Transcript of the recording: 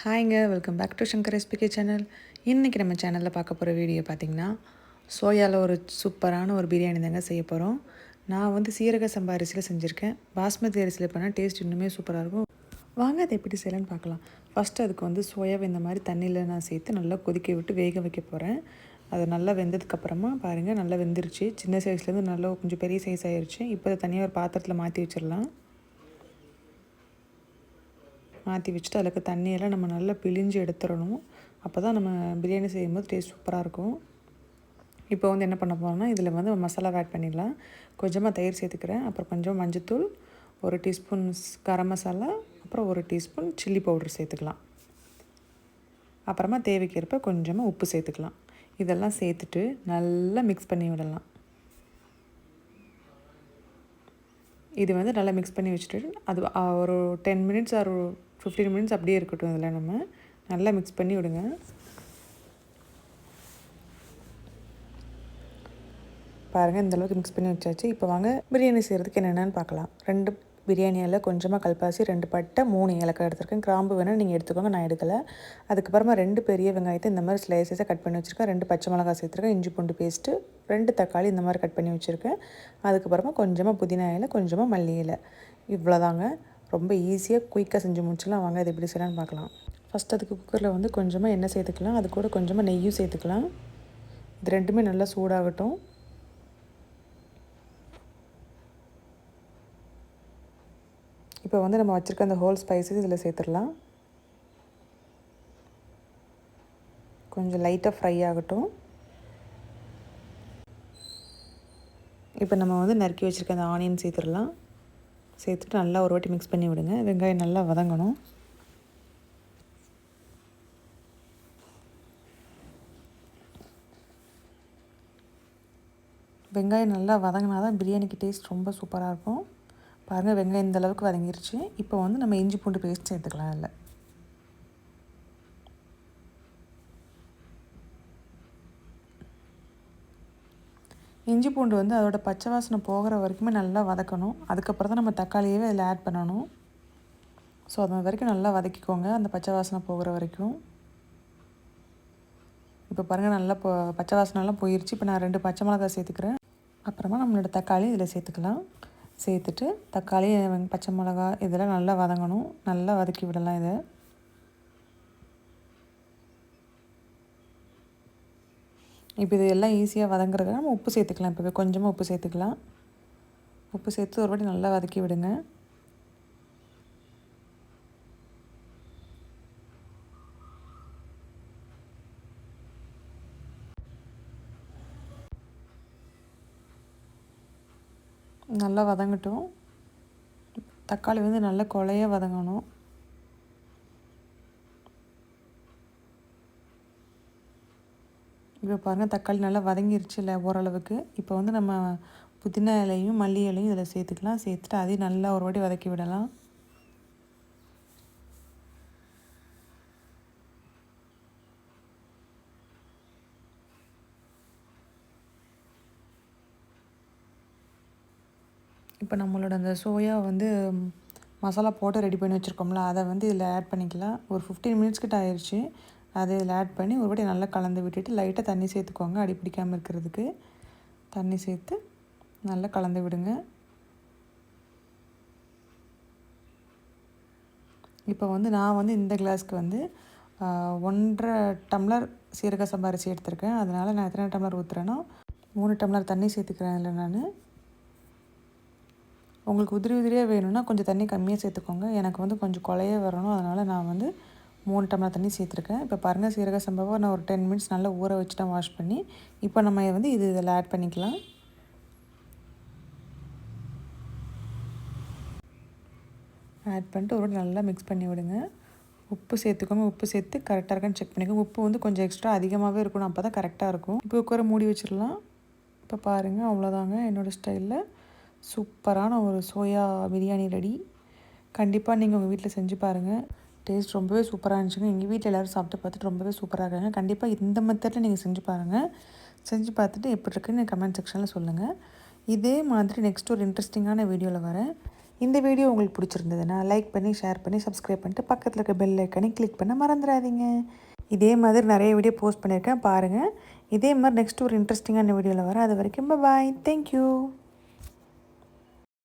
ஹாய்ங்க welcome back to Shankar SPK channel. இன்றைக்கி நம்ம சேனலில் பார்க்க போகிற வீடியோ பார்த்திங்கன்னா சோயாவில் ஒரு சூப்பரான ஒரு பிரியாணி தாங்க செய்ய போகிறோம் நான் வந்து சீரக சம்பா அரிசியில் செஞ்சுருக்கேன். பாஸ்மதி அரிசியில் பண்ணால் டேஸ்ட் இன்னுமே சூப்பராக இருக்கும். வாங்க அதை எப்படி செய்யலான்னு பார்க்கலாம். ஃபஸ்ட்டு அதுக்கு வந்து சோயாவை இந்த மாதிரி தண்ணியில் நான் சேர்த்து நல்லா கொதிக்க விட்டு வேக வைக்க போகிறேன் அது நல்லா வெந்ததுக்கப்புறமா பாருங்கள் நல்லா வெந்துருச்சு. சின்ன சைஸ்லேருந்து நல்லா கொஞ்சம் பெரிய சைஸ் ஆயிடுச்சு இப்போ அதை தனியாக ஒரு பாத்திரத்தில் மாற்றி வச்சிடலாம். மாற்றி வச்சுட்டு அதுக்கு தண்ணியெல்லாம் நம்ம நல்லா பிழிஞ்சு எடுத்துடணும். அப்போ தான் நம்ம பிரியாணி செய்யும்போது டேஸ்ட் சூப்பராக இருக்கும். இப்போ வந்து என்ன பண்ண போகிறோம்னா இதில் வந்து மசாலா ஆட் பண்ணிடலாம். கொஞ்சமாக தயிர் சேர்த்துக்கிறேன். அப்புறம் கொஞ்சம் மஞ்சத்தூள் ஒரு டீஸ்பூன் கரம் மசாலா அப்புறம் ஒரு டீஸ்பூன் சில்லி பவுடர் சேர்த்துக்கலாம். அப்புறமா தேவைக்கேற்ப கொஞ்சமாக உப்பு சேர்த்துக்கலாம். இதெல்லாம் சேர்த்துட்டு நல்லா மிக்ஸ் பண்ணி விடலாம். இது வந்து நல்லா மிக்ஸ் பண்ணி வச்சுட்டு அது ஒரு டென் மினிட்ஸ் ஒரு ஃபிஃப்டீன் மினிட்ஸ் அப்படியே இருக்கட்டும் இதில் நம்ம. நல்லா மிக்ஸ் பண்ணி விடுங்க. பாருங்கள் இந்தளவுக்கு மிக்ஸ் பண்ணி வச்சாச்சு. இப்போ வாங்க பிரியாணி செய்கிறதுக்கு என்னென்னு பார்க்கலாம். ரெண்டு பிரியாணியில் கொஞ்சமாக கல்பாசி ரெண்டு பட்டை மூணு ஏலக்காய் எடுத்துருக்கேன். கிராம்பு வேணால் நீங்கள் எடுத்துக்கோங்க நான் எடுக்கலை. அதுக்கப்புறமா ரெண்டு பெரிய வெங்காயத்தை இந்த மாதிரி ஸ்லைசஸாக கட் பண்ணி வச்சுருக்கேன். ரெண்டு பச்சை மிளகாய் சேர்த்துருக்கேன். இஞ்சி பூண்டு பேஸ்ட்டு ரெண்டு தக்காளி இந்த மாதிரி கட் பண்ணி வச்சுருக்கேன். அதுக்கப்புறமா கொஞ்சமாக புதினா இலை கொஞ்சமாக மல்லி இலை. இவ்வளோதாங்க ரொம்ப ஈஸியாக குயிக்காக செஞ்சு முடிச்சிடலாம். வாங்க அது எப்படி செய்யலான்னு பார்க்கலாம். ஃபஸ்ட் அதுக்கு குக்கரில் வந்து கொஞ்சமாக எண்ணெய் சேர்த்துக்கலாம். அது கூட கொஞ்சமாக நெய்யும் சேர்த்துக்கலாம். இது ரெண்டுமே நல்லா சூடாகட்டும். இப்போ வந்து நம்ம வச்சுருக்க அந்த ஹோல் ஸ்பைசஸ் இதில் சேர்த்துடலாம். கொஞ்சம் லைட்டாக ஃப்ரை ஆகட்டும். இப்போ நம்ம வந்து நறுக்கி வச்சுருக்க அந்த ஆனியன் சேர்த்துடலாம். சேர்த்துட்டு நல்லா ஒரு வாட்டி மிக்ஸ் பண்ணி விடுங்க. வெங்காயம் நல்லா வதங்கணும். வெங்காயம் நல்லா வதங்கினா தான் பிரியாணிக்கு டேஸ்ட் ரொம்ப சூப்பராக இருக்கும். பாருங்கள் வெங்காயம் இந்த அளவுக்கு வதங்கிருச்சு. இப்போ வந்து நம்ம இஞ்சி பூண்டு பேஸ்ட் சேர்த்துக்கலாம் இல்லை இஞ்சி பூண்டு வந்து அதோட பச்சை வாசனை போகிற வரைக்குமே நல்லா வதக்கணும். அதுக்கப்புறம் தான் நம்ம தக்காளியவே அதில் ஆட் பண்ணணும். ஸோ அது வரைக்கும் நல்லா வதக்கிக்கோங்க. அந்த பச்சை வாசனை போகிற வரைக்கும். இப்போ பாருங்கள் நல்லா இப்போ பச்சை வாசனைலாம் போயிடுச்சு இப்போ நான் ரெண்டு பச்சை மிளகா சேர்த்துக்கிறேன். அப்புறமா நம்மளோட தக்காளி இதில் சேர்த்துக்கலாம். சேர்த்துட்டு தக்காளி பச்சை மிளகா இதெல்லாம் நல்லா வதங்கணும். நல்லா வதக்கி விடலாம் இதை. இப்போ இது எல்லாம் ஈஸியாக வதங்குறதுக்கு நம்ம உப்பு சேர்த்துக்கலாம். இப்போவே கொஞ்சமாக உப்பு சேர்த்துக்கலாம். உப்பு சேர்த்து ஒரு வாட்டி நல்லா வதக்கி விடுங்க. நல்லா வதங்கட்டும். தக்காளி வந்து நல்லா கொலையாக வதங்கணும். இப்போ பாருங்கள் தக்காளி நல்லா வதங்கிருச்சு இல்லை ஓரளவுக்கு. இப்போ வந்து நம்ம புதினா இலையும் மல்லி இலையும் இதில் சேர்த்துக்கலாம். சேர்த்துட்டு அதையும் நல்லா ஒரு வாட்டி வதக்கி விடலாம். இப்போ நம்மளோட அந்த சோயா வந்து மசாலா போட்டு ரெடி பண்ணி வச்சுருக்கோம்ல அதை வந்து இதில் ஆட் பண்ணிக்கலாம். ஒரு ஃபிஃப்டீன் மினிட்ஸ் கிட்ட ஆயிடுச்சு அதை இதில் ஆட் பண்ணி ஒருபடி நல்லா கலந்து விட்டுட்டு லைட்டாக தண்ணி சேர்த்துக்கோங்க அடி பிடிக்காமல் இருக்கிறதுக்கு. தண்ணி சேர்த்து நல்லா கலந்து விடுங்க. இப்போ வந்து நான் வந்து இந்த கிளாஸ்க்கு வந்து ஒன்றரை டம்ளர் சீரக சம்பா எடுத்திருக்கேன். அதனால் நான் எத்தனை டம்ளர் ஊற்றுறேன்னா மூணு டம்ளர் தண்ணி சேர்த்துக்கிறேன் இல்லை நான். உங்களுக்கு உதிரி உதிரியாக வேணும்னா கொஞ்சம் தண்ணி கம்மியாக சேர்த்துக்கோங்க. எனக்கு வந்து கொஞ்சம் கொலைய வரணும். அதனால் நான் வந்து மூணு டம்ளர் தண்ணி சேர்த்துருக்கேன். இப்போ பாருங்கள் சீரக சம்பவம். நான் ஒரு டென் மினிட்ஸ் நல்லா ஊற வச்சுட்டேன் வாஷ் பண்ணி இப்போ நம்ம வந்து இது இதில் ஆட் பண்ணிக்கலாம். ஆட் பண்ணிட்டு ஒரு நல்லா மிக்ஸ் பண்ணி விடுங்க. உப்பு சேர்த்துக்கோங்க. உப்பு சேர்த்து கரெக்டாக இருக்கான்னு செக் பண்ணிக்கோங்க. உப்பு வந்து கொஞ்சம் எக்ஸ்ட்ரா அதிகமாகவே இருக்கணும். அப்போ தான் கரெக்டாக இருக்கும். இப்போ குக்கரை மூடி வச்சிடலாம். இப்போ பாருங்கள் அவ்வளோதாங்க என்னோடய ஸ்டைலில் சூப்பரான ஒரு சோயா பிரியாணி ரெடி கண்டிப்பாக நீங்கள் உங்கள் வீட்டில் செஞ்சு பாருங்கள் டேஸ்ட் ரொம்பவே சூப்பராக இருந்துச்சுங்க. எங்கள் வீட்டில் எல்லோரும் சாப்பிட்டு பார்த்துட்டு ரொம்பவே சூப்பராக இருக்காங்க. கண்டிப்பாக இந்த மெத்தடில் நீங்கள் செஞ்சு பாருங்கள் செஞ்சு பார்த்துட்டு எப்படி இருக்குன்னு கமெண்ட் செக்ஷனில் சொல்லுங்கள் இதே மாதிரி நெக்ஸ்ட் ஒரு இன்ட்ரெஸ்டிங்கான வீடியோவில் வரேன். இந்த வீடியோ உங்களுக்கு பிடிச்சிருந்ததுன்னா லைக் பண்ணி ஷேர் பண்ணி சப்ஸ்கிரைப் பண்ணிட்டு பக்கத்தில் இருக்க பெல் ஐக்கனை கிளிக் பண்ண மறந்துடாதீங்க. இதே மாதிரி நிறைய வீடியோ போஸ்ட் பண்ணியிருக்கேன். பாருங்கள் இதே மாதிரி நெக்ஸ்ட் ஒரு இன்ட்ரெஸ்டிங்கான வீடியோவில் வரேன். அது வரைக்கும் பாய் தேங்க்யூ